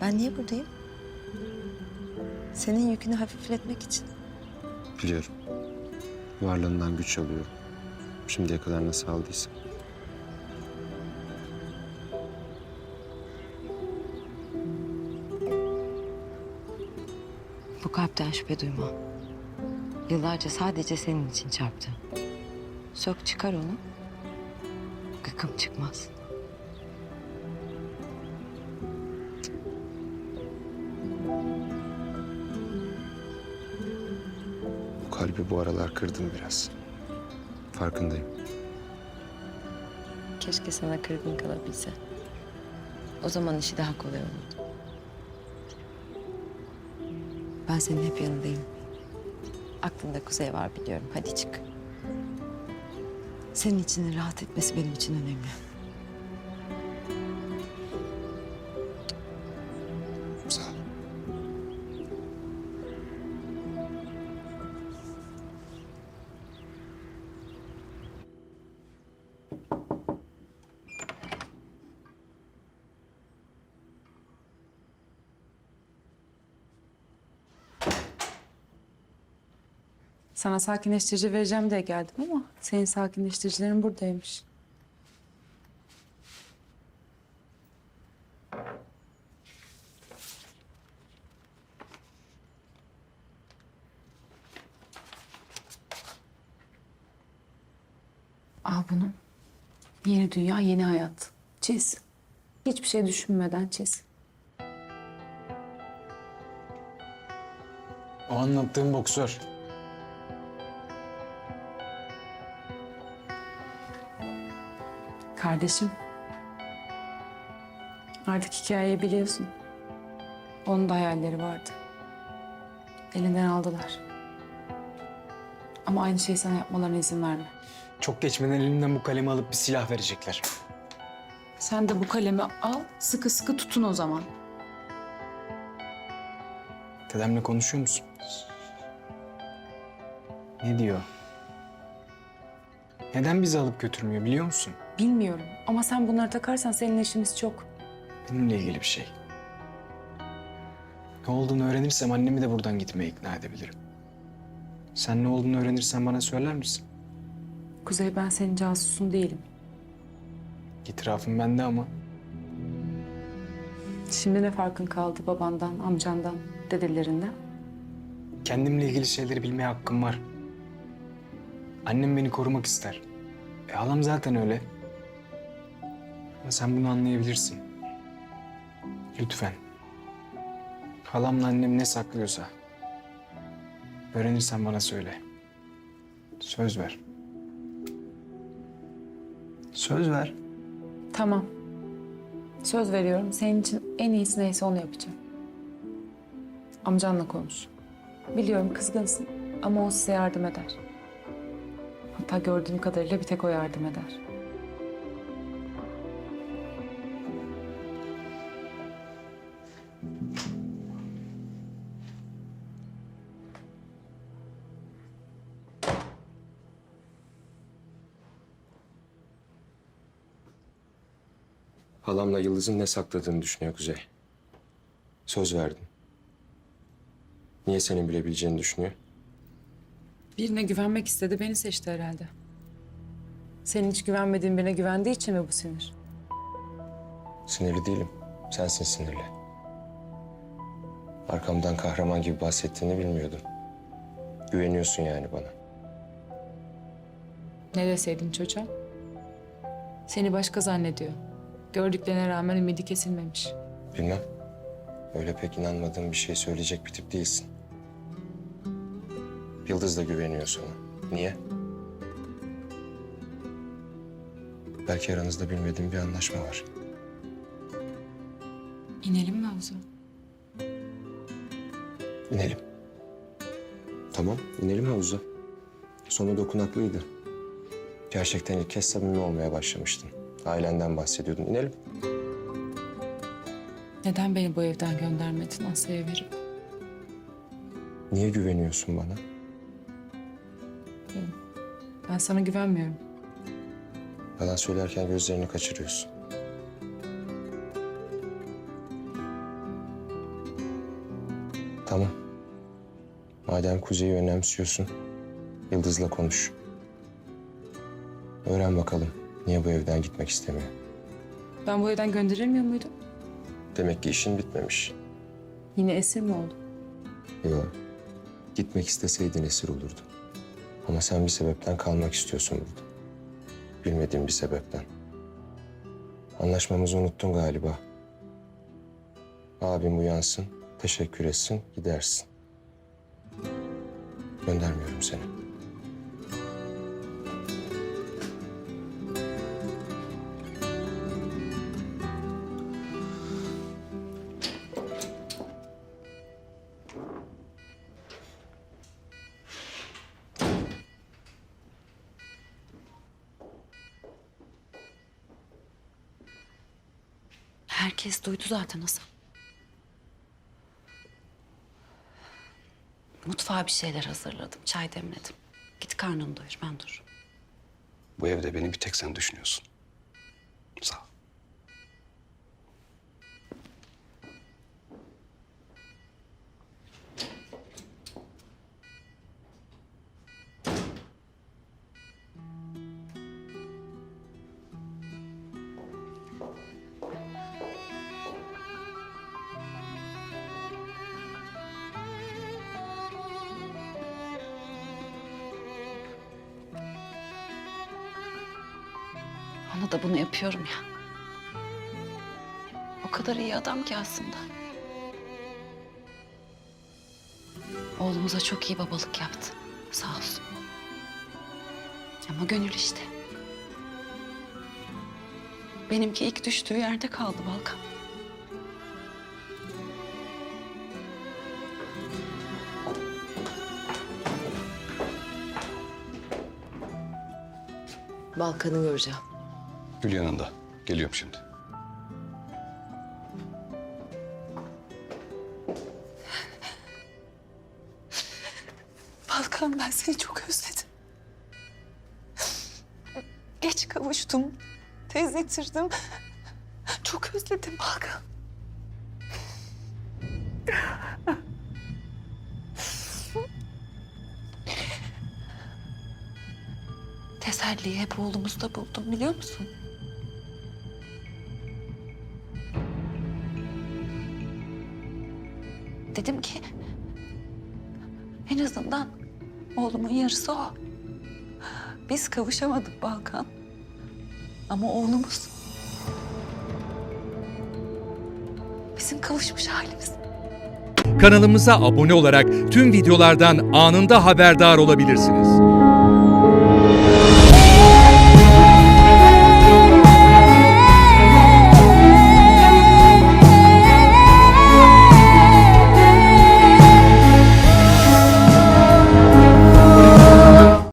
Ben niye buradayım? Senin yükünü hafifletmek için. Biliyorum. Varlığından güç alıyorum. Şimdiye kadar nasıl aldıysam. Bu kalpten şüphe duyma. Yıllarca sadece senin için çarptı. Sök çıkar onu. Gıkım çıkmaz. Kalbi bu aralar kırdım biraz. Farkındayım. Keşke sana kırgın kalabilse. O zaman işi daha kolay olurdu. Ben senin hep yanındayım. Aklında kuzey var biliyorum. Hadi çık. Senin içinin rahat etmesi benim için önemli. Sana sakinleştirici vereceğim diye geldim ama senin sakinleştiricilerin buradaymış. Al bunu. Yeni dünya, yeni hayat. Çiz. Hiçbir şey düşünmeden çiz. O anlattığım boksör. Kardeşim. Artık hikayeyi biliyorsun. Onun da hayalleri vardı. Elinden aldılar. Ama aynı şeyi sana yapmalarına izin verme. Çok geçmeden elimden bu kalemi alıp bir silah verecekler. Sen de bu kalemi al, sıkı sıkı tutun o zaman. Dedemle konuşuyor musun? Ne diyor? Neden bizi alıp götürmüyor biliyor musun? Bilmiyorum ama sen bunları takarsan senin işiniz çok. Benimle ilgili bir şey. Ne olduğunu öğrenirsem annemi de buradan gitmeye ikna edebilirim. Sen ne olduğunu öğrenirsen bana söyler misin? Kuzey ben senin casusun değilim. İtirafım bende ama Şimdi ne farkın kaldı babandan, amcandan, dedelerinden? kendimle ilgili şeyleri bilmeye hakkım var. Annem beni korumak ister. E halam zaten öyle. Sen bunu anlayabilirsin. Lütfen. Halamla annem ne saklıyorsa öğrenirsen bana söyle. Söz ver. Söz ver. Tamam. Söz veriyorum. Senin için en iyisi neyse onu yapacağım. Amcanla konuş. Biliyorum kızgınsın ama o size yardım eder. Hatta gördüğüm kadarıyla bir tek o yardım eder. Halamla Yıldız'ın ne sakladığını düşünüyor Kuzey. Söz verdin. Niye senin bilebileceğini düşünüyor? Birine güvenmek istedi, beni seçti herhalde. Senin hiç güvenmediğin birine güvendiği için mi bu sinir? Sinirli değilim. Sensin sinirli. Arkamdan kahraman gibi bahsettiğini bilmiyordum. Güveniyorsun yani bana. Ne deseydin çocuğa? Seni başka zannediyor. Gördüklerine rağmen ümidi kesilmemiş. Bilmem. Öyle pek inanmadığım bir şey söyleyecek bir tip değilsin. Yıldız da güveniyor sana. Niye? Belki aranızda bilmediğim bir anlaşma var. İnelim mi havuza? İnelim. Tamam, inelim havuza. Sonu dokunaklıydı. Gerçekten ilk kez samimi olmaya başlamıştın. Ailenden bahsediyordun. İnelim. Neden beni bu evden göndermedin Asya'ya verip? Niye güveniyorsun bana? Ben sana güvenmiyorum. Yalan söylerken gözlerini kaçırıyorsun. Tamam. Madem Kuzey'i önemsiyorsun, Yıldız'la konuş. Öğren bakalım niye bu evden gitmek istemiyor. Ben bu evden gönderilmiyor muydum? Demek ki işin bitmemiş. Yine esir mi oldum? Yok. Gitmek isteseydin esir olurdu. Ama sen bir sebepten kalmak istiyorsun burada. Bilmediğim bir sebepten. Anlaşmamızı unuttun galiba. Abim uyansın, teşekkür etsin, gidersin. Göndermiyorum seni. Herkes duydu zaten Hasan. Mutfağa bir şeyler hazırladım. Çay demledim. Git karnını doyur ben dur. Bu evde beni bir tek sen düşünüyorsun. Ona da bunu yapıyorum ya. O kadar iyi adam ki aslında. Oğlumuza çok iyi babalık yaptı. Sağ olsun. Ama gönül işte. Benimki ilk düştüğü yerde kaldı Balkan. Balkan'ı göreceğim. Gül yanında. Geliyorum şimdi. Balkan ben seni çok özledim. Geç kavuştum. Tez getirdim. Çok özledim Balkan. Teselliyi hep oğlumuzda buldum biliyor musun? Dedim ki en azından oğlumun yarısı o. Biz kavuşamadık Balkan. Ama oğlumuz bizim kavuşmuş halimiz. Kanalımıza abone olarak tüm videolardan anında haberdar olabilirsiniz.